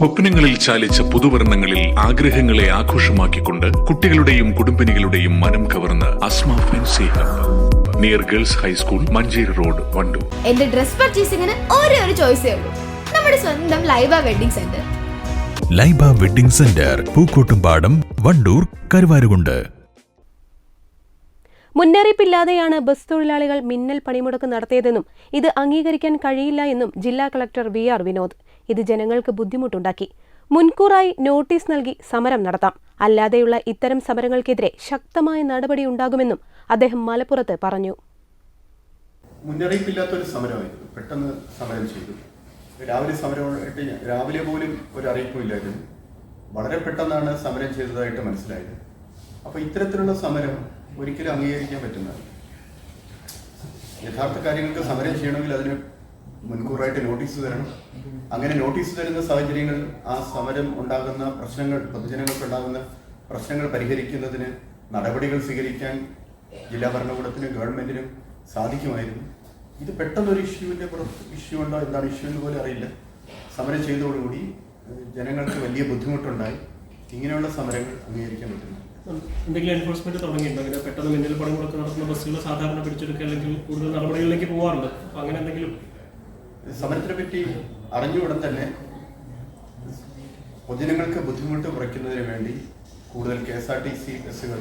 സ്വപ്നങ്ങളിൽ ചാലിച്ച പുതുവർണങ്ങളിൽ ആഗ്രഹങ്ങളെ ആഘോഷമാക്കിക്കൊണ്ട് കുട്ടികളുടെയും കുടുംബിനികളുടെയും മനം കവർന്ന് Asma fancy hub. Near girls high school Manjeri road Wandoor. എന്റെ ഡ്രസ് പർച്ചേസിംഗിന് ഒരേ ഒരു ചോയ്സേ ഉള്ളൂ. നമ്മുടെ സ്വന്തം Laiba wedding centre. Laiba wedding centre Pookkottumpadam Wandoor Karuvarakundu. മുന്നറിയിപ്പില്ലാതെയാണ് bus തൊഴിലാളികൾ മിന്നൽ പണിമുടക്ക് നടത്തിയതെന്നും ഇത് അംഗീകരിക്കാൻ കഴിയില്ല എന്നും ജില്ലാ കളക്ടർ വി ആർ വിനോദ്. ഇത് ജനങ്ങൾക്ക് ബുദ്ധിമുട്ടുണ്ടാക്കി. മുൻകൂറായി നോട്ടീസ് നൽകി സമരം നടത്താം. അല്ലാതെയുള്ള ഇത്തരം സമരങ്ങൾക്കെതിരെ ശക്തമായ നടപടി ഉണ്ടാകുമെന്നും അദ്ദേഹം മലപ്പുറത്ത് പറഞ്ഞു. മുന്നറിയിപ്പില്ലാത്തൊരു സമരമായിരുന്നു പെട്ടെന്ന് സമരം ചെയ്തു. രാവിലെ സമരമായിട്ട് രാവിലെ പോലും ഒരു അറിയിപ്പും ഇല്ലായിരുന്നു. വളരെ പെട്ടെന്നാണ് സമരം ചെയ്തതായിട്ട് മനസ്സിലായത്. അപ്പോൾ ഇത്തരത്തിലുള്ള സമരം ഒരിക്കലും അംഗീകരിക്കാൻ പറ്റുന്നതാണ് യഥാർത്ഥ കാര്യങ്ങൾക്ക് സമരം ചെയ്യണമെങ്കിൽ അതിന് മുൻകൂറായിട്ട് നോട്ടീസ് തരണം. അങ്ങനെ നോട്ടീസ് തരുന്ന സാഹചര്യങ്ങളിൽ ആ സമരം ഉണ്ടാകുന്ന പ്രശ്നങ്ങൾ പൊതുജനങ്ങൾക്ക് ഉണ്ടാകുന്ന പ്രശ്നങ്ങൾ പരിഹരിക്കുന്നതിന് നടപടികൾ സ്വീകരിക്കാൻ ജില്ലാ ഭരണകൂടത്തിനും ഗവൺമെന്റിനും സാധിക്കുമായിരുന്നു. ഇത് പെട്ടെന്നൊരു ഇഷ്യൂവിന്റെ പുറത്ത് ഇഷ്യൂ ഉണ്ടോ? എന്താണ് ഇഷ്യൂ എന്ന് പോലും അറിയില്ല. സമരം ചെയ്തതോടുകൂടി ജനങ്ങൾക്ക് വലിയ ബുദ്ധിമുട്ടുണ്ടായി. ഇങ്ങനെയുള്ള സമരങ്ങൾ അംഗീകരിക്കാൻ പറ്റുന്നു എന്തെങ്കിലും എൻഫോഴ്സ്മെന്റ് തുടങ്ങിയിട്ടുണ്ട്? അങ്ങനെ പെട്ടെന്ന് മിന്നൽ പണിമുടക്ക് നടത്തുന്ന ബസ്സുകൾ സാധാരണ പിടിച്ചെടുക്കുക അല്ലെങ്കിൽ കൂടുതൽ നടപടികളിലേക്ക് പോകാറുണ്ട് അങ്ങനെ എന്തെങ്കിലും സമരത്തിനെ പറ്റി അറിഞ്ഞ ഉടൻ തന്നെ പൊതുജനങ്ങൾക്ക് ബുദ്ധിമുട്ട് കുറയ്ക്കുന്നതിന് വേണ്ടി കൂടുതൽ K S R T C ബസ്സുകൾ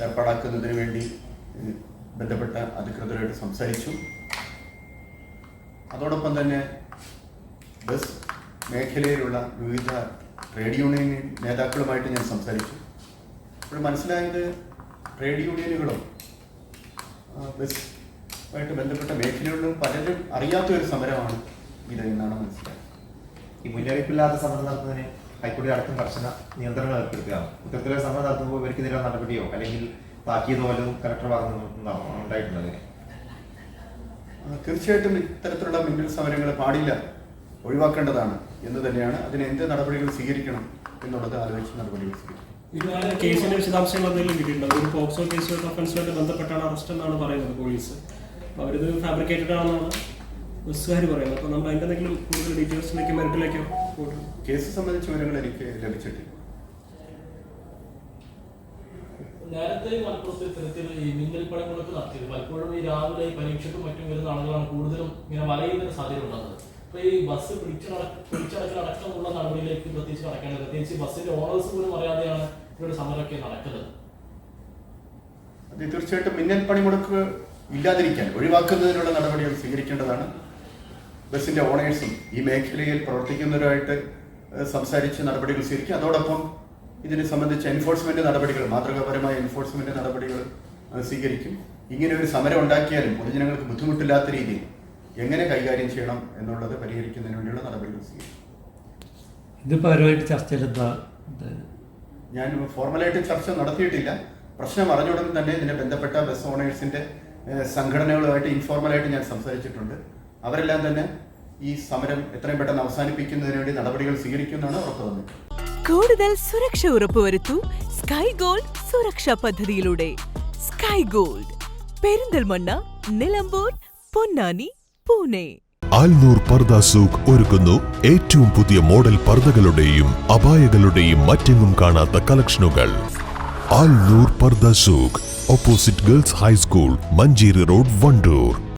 ഏർപ്പാടാക്കുന്നതിന് വേണ്ടി ബന്ധപ്പെട്ട അധികൃതരുമായിട്ട് സംസാരിച്ചു. അതോടൊപ്പം തന്നെ ബസ് മേഖലയിലുള്ള വിവിധ ട്രേഡ് യൂണിയൻ നേതാക്കളുമായിട്ട് ഞാൻ സംസാരിച്ചു. അപ്പോൾ മനസ്സിലായത് ട്രേഡ് യൂണിയനുകളും ആ, ബസ്സുമായിട്ട് ബന്ധപ്പെട്ട മേഖലകളിലും പലരും അറിയാത്ത ഒരു സമരമാണ് ഇത് എന്നാണ് മനസ്സിലായത്. ഈ മുന്നറിയിപ്പില്ലാത്ത സമരം നടത്തുന്നതിന് ഹൈക്കോടതി അടക്കം കർശന നിയന്ത്രണങ്ങൾ ഏർപ്പെടുത്തുകയാണ്. ഇത്തരത്തിലുള്ള സമരം നടത്തുമ്പോൾ ഇവർക്കെതിരെ നടപടിയോ അല്ലെങ്കിൽ താക്കിയതോ വല്ലതും കലക്ടർ ഭാഗത്തു നിന്ന് ഉണ്ടായിട്ടുള്ളത് തീർച്ചയായിട്ടും ഇത്തരത്തിലുള്ള മിന്നൽ സമരങ്ങൾ പാടില്ല. ഒഴിവാക്കേണ്ടതാണ് എന്ന് തന്നെയാണ്. അതിന് എന്ത് നടപടികൾ സ്വീകരിക്കണം എന്നുള്ളത് ആലോചിച്ച് നടപടികൾ സ്വീകരിക്കും കേസിന്റെ വിശദാംശങ്ങൾ എന്തെങ്കിലും കിട്ടിയിട്ടുണ്ടോ? ഒരു പോക്സോ കേസ് ഒഫൻസുമായിട്ട് ബന്ധപ്പെട്ടാണ് അറസ്റ്റ് എന്നാണ് പറയുന്നത് പോലീസ് അപ്പൊ അവരിത് ഫാബ്രിക്കേറ്റഡ് ആണെന്നാണ് ബസ്സുകാർ പറയുന്നത് അപ്പൊ നമ്മൾ അതിന്റെ എന്തെങ്കിലും കൂടുതൽ ഡീറ്റെയിൽസിലേക്ക് മെറിറ്റിലേക്കോ കേസ് സംബന്ധിച്ച വിവരങ്ങൾ എനിക്ക് ലഭിച്ചിട്ടില്ല. നേരത്തെ മലപ്പുറത്ത് ഇത്തരത്തിൽ ഈ മിന്നൽ പണിമുടക്ക് നടത്തിയത് പലപ്പോഴും ഈ രാവിലെ ഈ പരീക്ഷയ്ക്കും മറ്റും വരുന്ന ആളുകളാണ് കൂടുതലും ഇങ്ങനെ വലയുന്നൊരു സാധ്യത ഉണ്ടാകുന്നത് അപ്പൊ ഈ ബസ് പിടിച്ചട പിടിച്ചടക്കലടക്കമുള്ള നടപടിയിലേക്ക് പ്രത്യേകിച്ച് നടക്കേണ്ടത് പ്രത്യേകിച്ച് ബസ്സിന്റെ ഓണേഴ്സ് പോലും അറിയാതെയാണ് ഇവരുടെ സമരമൊക്കെ നടക്കുന്നത്. തീർച്ചയായിട്ടും മിന്നൽ പണിമുടക്ക് ഇല്ലാതിരിക്കാൻ ഒഴിവാക്കുന്നതിനുള്ള നടപടികൾ സ്വീകരിക്കേണ്ടതാണ്. ബസിന്റെ ഓണേഴ്സും ഈ മേഖലയിൽ പ്രവർത്തിക്കുന്നവരുമായിട്ട് സംസാരിച്ച് നടപടികൾ സ്വീകരിക്കും അതോടൊപ്പം ഇതിനെ സംബന്ധിച്ച് എൻഫോഴ്സ്മെന്റ് നടപടികൾ മാതൃകാപരമായ എൻഫോഴ്സ്മെന്റ് നടപടികൾ സ്വീകരിക്കും. ഇങ്ങനെ ഒരു സമരം ഉണ്ടാക്കിയാലും പൊതുജനങ്ങൾക്ക് ബുദ്ധിമുട്ടില്ലാത്ത രീതിയിൽ എങ്ങനെ കൈകാര്യം ചെയ്യണം എന്നുള്ളത് പരിഹരിക്കുന്നതിന് വേണ്ടിയുള്ള നടപടികൾ സ്വീകരിക്കും. എന്താ എന്തായാലും ഞാൻ ഫോർമലായിട്ട് ചർച്ച നടത്തിയിട്ടില്ല. പ്രശ്നം അറിഞ്ഞുടൻ തന്നെ ഇതിനെ ബന്ധപ്പെട്ട ബസ് ഓണേഴ്സിന്റെ സംഘടനകളുമായിട്ട് ഇൻഫോർമലായിട്ട് ഞാൻ സംസാരിച്ചിട്ടുണ്ട്. അവരെല്ലാം തന്നെ ഈ സമരം എത്രയും പെട്ടെന്ന് അവസാനിപ്പിക്കുന്നതിന് വേണ്ടി നടപടികൾ സ്വീകരിക്കുമെന്നാണ് ഉറപ്പ് തന്നത് കൂടുതൽ സുരക്ഷ ഉറപ്പുവരുത്തു സ്കൈ ഗോൾഡ് സുരക്ഷാ പദ്ധതിയിലൂടെ. Sky Gold Perinthalmanna Nilambur Ponnani Pune. Alnoor Parda souk ഒരുക്കുന്നു. ഏറ്റവും പുതിയ മോഡൽ പർദകളുടെയും അപായകളുടെയും മറ്റെങ്ങും കാണാത്ത കളക്ഷനുകൾ. Alnoor Pardah Souq. Opposite girls high school Manjeri road Wandoor.